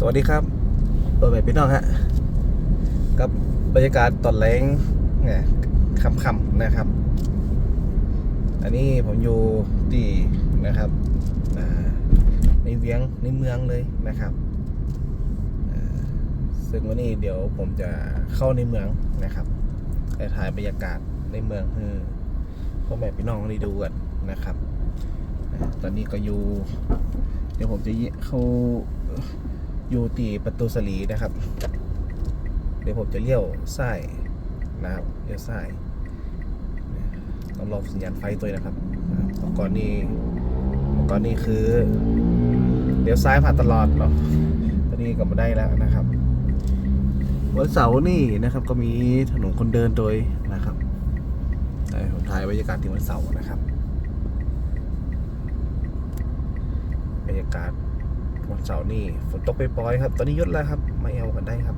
สวัสดีครับเปิดไปพี่น้องฮะ กับบรรยากาศตอนแรงเนี่ยค่ำๆนะครับ อันนี้ผมอยู่ที่นะครับในเวียงในเมืองเลยนะครับ ซึ่งวันนี้เดี๋ยวผมจะเข้าในเมืองนะครับไปถ่ายบรรยากาศในเมืองให้พ่อแม่พี่น้องได้ดูกันนะครับ ตอนนี้ก็อยู่ เดี๋ยวผมจะเข้า อยู่ตีประตูสลีนะครับ เดี๋ยวผมจะเลี้ยวซ้ายนะครับเลี้ยวซ้ายต้องรอสัญญาณไฟตัวนะครับอ่าเมื่อก่อนนี้เมื่อก่อนนี้คือเลี้ยวซ้ายผ่านตลอดเนาะตอนนี้ก็มาได้แล้วนะครับวันเสาร์นี่นะครับก็มีถนนคนเดินโดยนะครับผมถ่ายบรรยากาศที่วันเสาร์นะครับบรรยากาศ วันเสาร์นี่ฝนตกไปปล่อยครับ ตอนนี้ยดแล้วครับ มาเอากันได้ครับ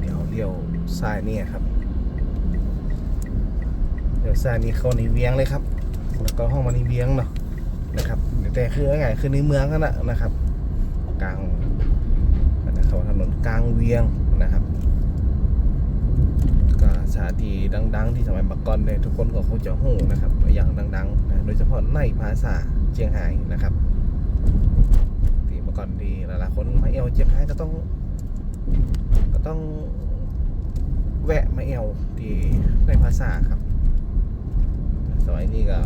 เดี๋ยวเลี้ยวซ้ายนี่ครับ เดี๋ยวซ้ายนี่เข้าในเวียงเลยครับ แล้วก็ห้องมาในเวียงเนาะนะครับแต่คือไงคือในเมืองกันนะนะครับ กลางนะครับถนนกลางเวียงนะครับ สถานที่ดัง ๆ ที่สมัยบักกอนเนี่ยทุกคนก็คงจะหู้นะครับอย่างดังๆนะโดยเฉพาะในภาษาเจียงไฮ้นะครับที่เมื่อก่อนที่หลายๆคนมาเอวเจียงไฮ้ก็ต้อง ก็ต้องแวะมาเอวที่ในภาษาครับสมัยนี้ก็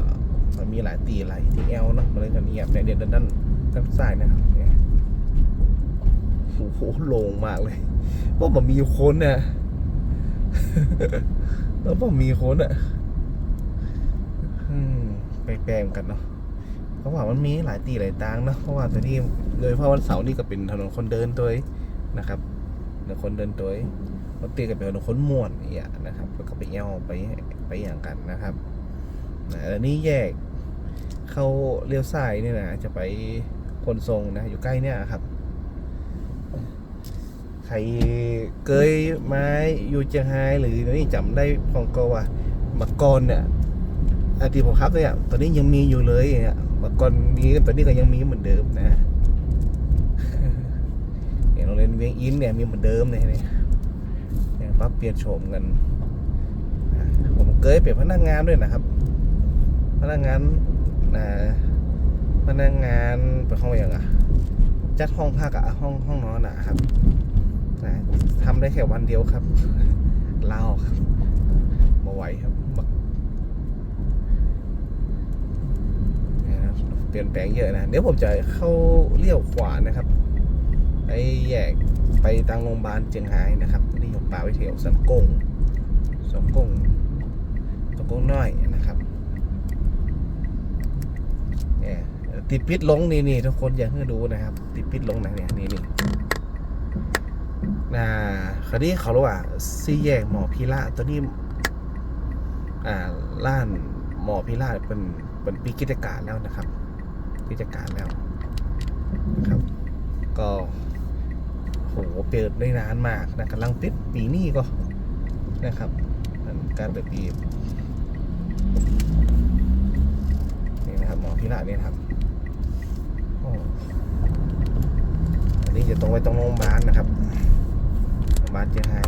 มันมีหลายตีหลายที่เอวเนาะมันเลยกันเงียบในเดือนด้านด้านซ้ายนะครับโอ้โหโล่งมากเลยว่ามันมีคนเนี่ย แล้วผมมีคนอะอืมแปลกๆเหมือนกันเนาะเพราะว่ามันมีหลายตีหลายตางเนาะเพราะว่าตัวนี้โดยเฉพาะวันเสาร์นี่ก็เป็นถนนคนเดินตัวนะครับถนนคนเดินตัวเองรถตีก็เป็นถนนคนม่วนอีกอย่างนะครับแล้วก็ไปเอวไปไปอย่างกันนะครับนะแล้วนี่แยกเข้าเลี้ยวซ้ายเนี่ยนะจะไปคนทรงนะอยู่ใกล้เนี่ยครับ ใครเคยไมาอยู่เชียงรายหรือนี่จำได้พองกว่ามื่อก่อนเนี่ยอาที่ผมครับเนี่ยตอนนี้ยังมีอยู่เลยเนี่ยมื่อก่อนนี้ตอนนี้ก็ยังมีเหมือนเดิมนะอย่างโรงเรียนเวียงอินเนี่ยมีเหมือนเดิมเนี่ยเนี่ยนี่ยปรับเปลี่ยนโฉมกันผมเคยเป็นพนักงานด้วยนะครับ พนักงานนะพนักงานเป็นห้องอย่างอะจัดห้องพักอะห้องห้องนอนอะครับ ทำได้แค่วันเดียวครับเล่าครับมาไหวครับเนี่ยนะเปลี่ยนแปลงเยอะนะเดี๋ยวผมจะเข้าเลี้ยวขวานะครับไปแยกไปทางโรงพยาบาลเจียงไฮ้นะครับนี่ผมป่าไปเทียวสันกงสันกงสันกงน้อยนะครับเนี่ยติดพิษลงนี่นี่ทุกคนอยากให้ดูนะครับ ติดพิษลงไหนเนี่ยนี่นี่ นะคราวนี้เขารียกว่าซี่แยกหมอพิราตัวนี้อ่าล้านหมอพิราเป็นเป็นปีกิจการแล้วนะครับกิจการแล้วนะครับ ก็โหเปิดได้นานมากนะกำลังปิดปีนี้ก็นะครับการเปิดปีนี่นะครับหมอพิราเนี่ยนะครับอ,อันนี้จะตรงไปตรงโรงพยาบาลนะครับ บาลเชียงราย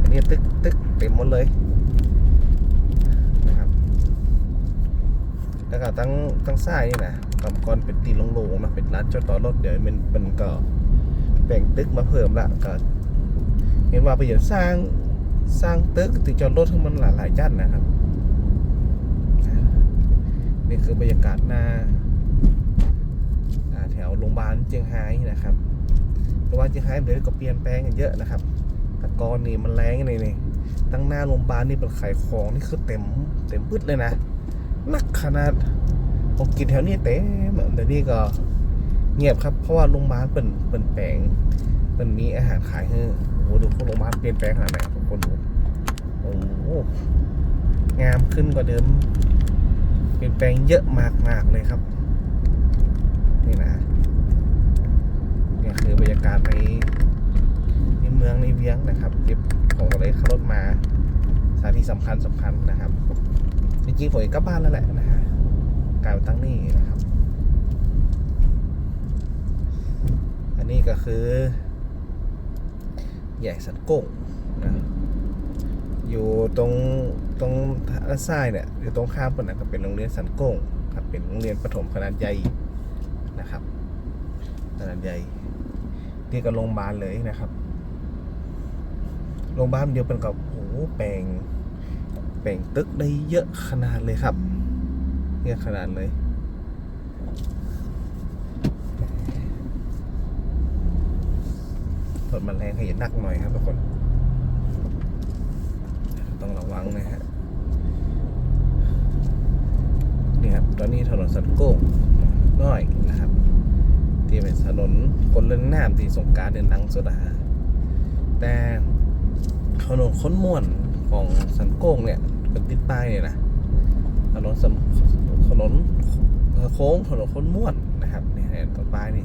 อันนี้ตึกตึกเต็มหมดเลยนะครับแล้วก็ตั้งตั้งซ้ายนี่นะกำกรเป็นตีโลงๆนะเป็นร้านจอดต่อรถเดี๋ยวมันมันก็แบ่งตึกมาเพิ่มละก็เห็นว่าไปอยากสร้างสร้างตึกติดจอดรถให้มันหลายหลายจันนะครับ นี่คือบรรยากาศหน้าแถวโรงพยาบาลเชียงรายนะครับโรงพยาบาลเชียงรายเดี๋ยวก็เปลี่ยนแปลงกันเยอะนะครับ แต่ก่อนนี่มันแรงนี่นี่ตั้งหน้าโรงพยาบาลนี่เป็นขายของนี่คือเต็มเต็มปึ๊ดเลยนะนักขนาดผมกินแถวนี้เต็มแต่นี่ก็เงียบครับ เพราะว่าโรงพยาบาลเป็นเป็นแปลงเป็นมีอาหารขายให้โอ้โหดูโรงพยาบาลเปลี่ยนแปลงขนาดไหนครับทุกคนดูโอ้โหงามขึ้นกว่าเดิม เปลี่ยนแปลงเยอะมากๆเลยครับ นี่นะ นี่คือบรรยากาศใน เมืองในเวียงนะครับเก็บของอะไรขับรถมาสถานที่สำคัญสำคัญนะครับ จริงๆผมก็กลับบ้านแล้วแหละนะฮะกลายเป็นตั้งนี่นะครับ อันนี้ก็คือใหญ่สันกงนะอยู่ตรงตรงด้านซ้ายเนี่ยอยู่ตรงข้ามกันนะก็เป็นโรงเรียนสันกงครับเป็นโรงเรียนประถมขนาดใหญ่นะครับขนาดใหญ่ที่กับโรงพยาบาลเลยนะครับ โรงพยาบาลเดียวกันกับโอ้แปลง แปลงตึกได้เยอะขนาดเลยครับ เยอะขนาดเลยรถมันแรงให้หนักหน่อยครับทุกคน ต้องระวังนะฮะนี่ครับ ตอนนี้ถนนสันโก้งน้อยนะครับ ที่เป็นถนนคนเล่นน้ำที่สงการเดินดังสุดอะฮะแต่ ถนนค้นม่วนของสันโก้งเนี่ยเป็นติดป้ายเนี่ยนะถนนสันถนนโค้งถนนค้นม่วนนะครับเนี่ยเนี่ยตัวป้ายนี่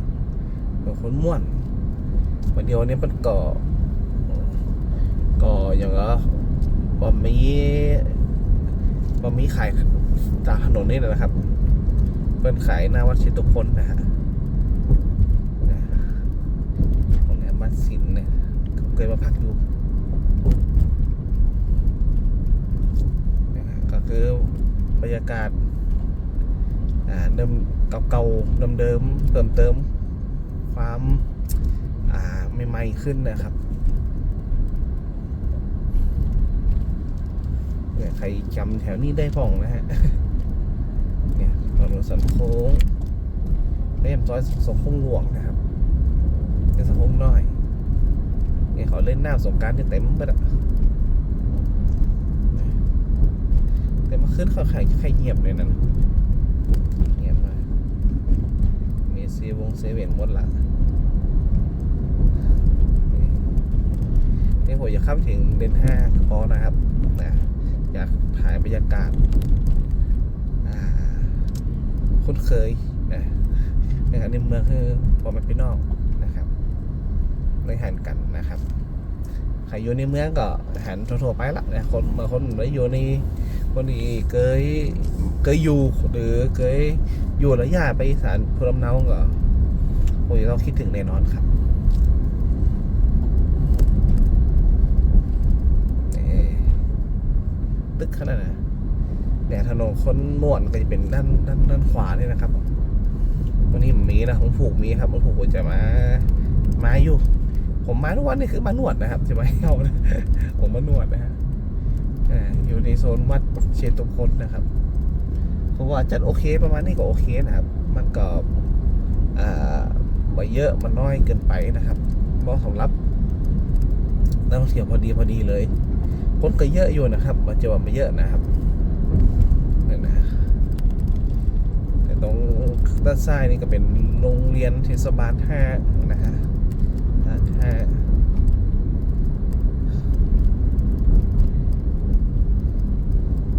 ถนนค้นม่วนวันเดียวนี้มันก่อก่ออย่างก็บะหมี่บะหมี่ขายจากถนนนี่นะครับ เป็นขายหน้าวัดชิตุพนนะฮะนะตรงนี้บ้านสินเนี่ยเคยมาพักอยู่นะฮะก็ คือบรรยากาศาเดิมเก่าๆเดิมๆเติมเติมความาใหม่ๆขึ้นนะครับเนี่ยใครจำแถวนี้ได้พ่องนะฮะเนี่ยถนนสันโค้งเล่มซอยสงคงหลวงนะครับเป็นสงคงน้อยเนี่ยเขาเล่นหน้ำสงการที่เต็มไปแล้ว แต่เมาขึ้นเขาใครใครเงียบเลยนั่นเงียบเลยมีซเวงเซเว่นหมดละนี่ผมจะเข้าถึงเดนห้ากระเพาะนะครับนะอยากถ่ายบรรยากาศคุ้นเคยนะในะครับในเมืองคือพอมันเป็นอกนะครับไม่หันกันนะครับใครอยู่ในเมืองก็หันทั่วๆไปละนะคนบางคนไม่อยู่ใน คนที่เคยเคยอยู่หรือเคยอยู่ระยะไปอีสานพลำเนาก็คงจะต้องคิดถึงแน่นอนครับตึกขนาดนะเนี่ยถนนคนม่วนก็จะเป็นด้านด้านด้านขวานี่นะครับ วันนี้ผมมีนะผมผูกมีครับผมผูกจะมา มาอยู่ ผมมาทุกวันนี่คือมานวดนะครับจะมาเอานะผมมานวดนะฮะ อยู่ในโซนวัดเชตุพนนะครับเพราะว่าจัดโอเคประมาณนี้ก็โอเคนะครับ มันก็อ่าไม่เยอะมันน้อยเกินไปนะครับเหมาะสำหรับนักท่องเที่ยวพอดีพอดีเลยคนก็เยอะอยู่นะครับมาเจอว่าไม่เยอะนะครับนี่นะแต่ตรงด้านซ้ายนี่ก็เป็นโรงเรียนเทศบาลห้านะฮะด้านห้า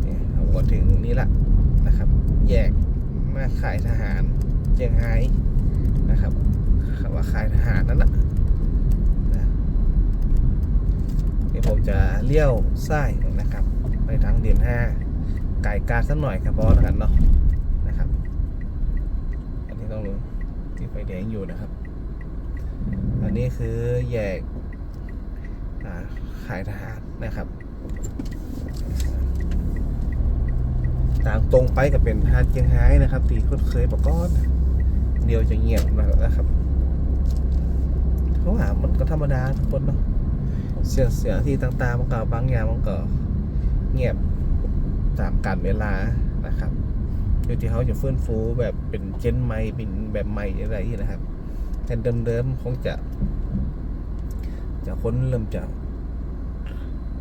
เนี่ยเราก็ถึงนี่ละนะครับ แยกมาขายทหารเจียงไฮ้นะครับคำว่าขายทหารนั่นแหละ เดี๋ยวผมจะเลี้นะครับไปทางเดียนห้าไก่กาสักหน่อยครับเพราะแล้วกันเนาะนะครับ อันนี้ต้องรู้ที่ไฟแดงอยู่นะครับ อันนี้คือแยกขายทหารนะครับทางตรงไปก็เป็นทางเชียงไฮ้นะครับตีคุ้นเคยประกอนเดียวจะเงียบนะครับเพราะว่ามันก็ธรรมดาทุกคนเนาะ เสียงเสียงที่ต่างๆมันก็บางอย่างมันก็เงียบตามกาลเวลานะครับโดยที่เขาจะฟื้นฟูแบบเป็นเจนใหม่เป็นแบบใหม่อะไรนะครับแต่เดิมๆคงจะ จะค้นเริ่มจะ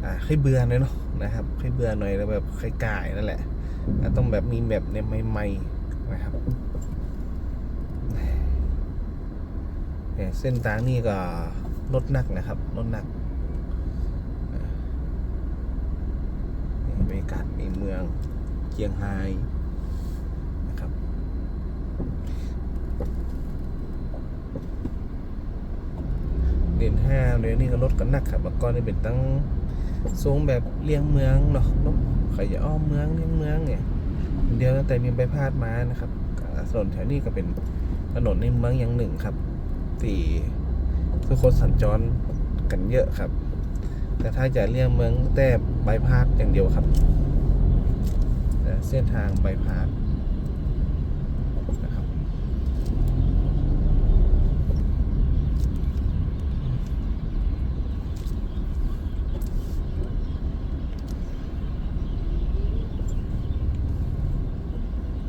อ่าค่อยเบื่อหน่อยเนาะนะครับค่อยเบื่อหน่อยแล้วแบบค่อยกายนั่นแหละต้องแบบมีแบบในใหม่ๆนะครับเส้นทางนี่ก็รถหนักนะครับรถหนัก นี่บ รยากาศในเมืองเจียงไฮ้นะครับ เดือนห้าเดือนนี้ก็รถกันหนักครับแล้วก็นี่เป็นตั้งทรงแบบเลี่ยงเมืองเนาะนาะใครจะอ้อมเมืองเลี่ยงเมืองเนี่ยเดียวแต่มีใบพาดมานะครับถนนแถวนี้ก็เป็นถนนในเมืองอย่างหนึ่งครับที่ทุกคนสัญจรกันเยอะครับ แต่ถ้าจะเลี่ยงเมืองแต่ใบพาสอย่างเดียวครับ เส้นทางใบพาสนะครับ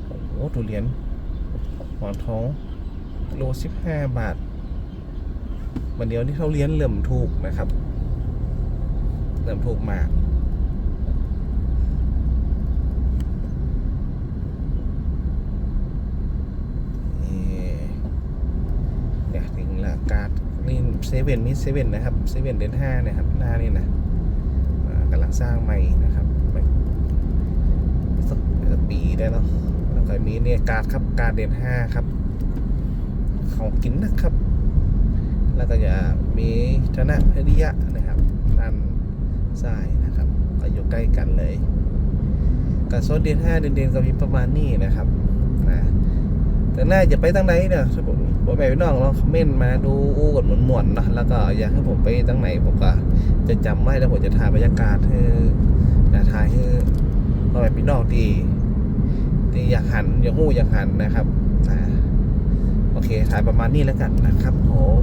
โอ้โหทุเรียนหมอนทองโลสิบห้าบาทวันเดียวนี่เขาเลี้ยนเหลื่อมถูกนะครับ เหลื่อมถูกมากนี่เนี่ยถึงละการดนี่เซเว่นนี่เซเว่นนะครับเซเว่นเดนห้านะครับหน้านี่นะกำลังสร้างใหม่นะครับสักปีได้แล้วแล้วก็มีเนี่ยการ์ดครับการ์ดเดนห้าครับของกินนะครับ แล้วก็จะมีธนะเพริยะนะครับ ซ้ายนะครับ ก็อยู่ใกล้กันเลย กับโซนเดนห้าเดนๆก็มีประมาณนี้นะครับนะแต่น่าจะไปตั้งไหนเนี่ยถ้าผมผมไปพี่น้องลองคอมเมนต์มาดูอู้กันหมวนๆเนาะแล้วก็อยากให้ผมไปตั้งไหนผมก็จะจำไว้แล้วผมจะถ่ายบรรยากาศให้นะถ่ายให้พ่อแม่พี่น้องที่ที่อยากหันอยากหู้อยากหันนะครับอ่าโอเคถ่ายประมาณนี้แล้วกันนะครับผม